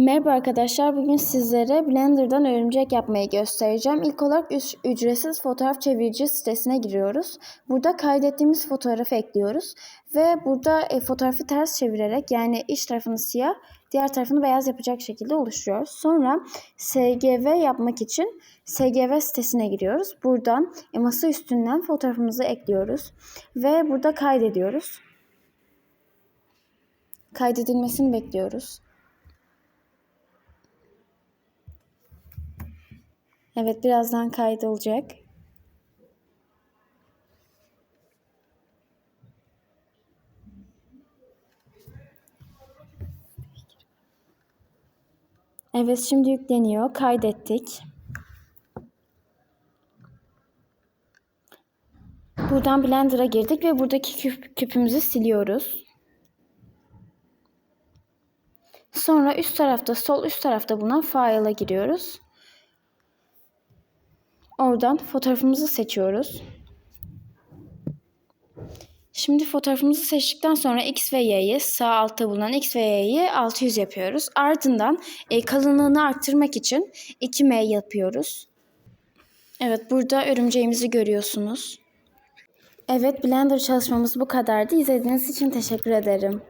Merhaba arkadaşlar. Bugün sizlere Blender'dan örümcek yapmayı göstereceğim. İlk olarak üc- ücretsiz fotoğraf çevirici sitesine giriyoruz. Burada kaydettiğimiz fotoğrafı ekliyoruz. Ve burada e, fotoğrafı ters çevirerek yani iç tarafını siyah, diğer tarafını beyaz yapacak şekilde oluşturuyoruz. Sonra SGV yapmak için SGV sitesine giriyoruz. Buradan e, masa üstünden fotoğrafımızı ekliyoruz. Ve burada kaydediyoruz. Kaydedilmesini bekliyoruz. Evet birazdan kaydolacak. Evet şimdi yükleniyor. Kaydettik. Buradan Blender'a girdik ve buradaki küp, küpümüzü siliyoruz. Sonra üst tarafta, sol üst tarafta bulunan file'a giriyoruz. Oradan fotoğrafımızı seçiyoruz. Şimdi fotoğrafımızı seçtikten sonra X ve Y'yi sağ altta bulunan X ve Y'yi 600 yapıyoruz. Ardından e, kalınlığını arttırmak için 2M yapıyoruz. Evet burada örümceğimizi görüyorsunuz. Evet Blender çalışmamız bu kadardı. İzlediğiniz için teşekkür ederim.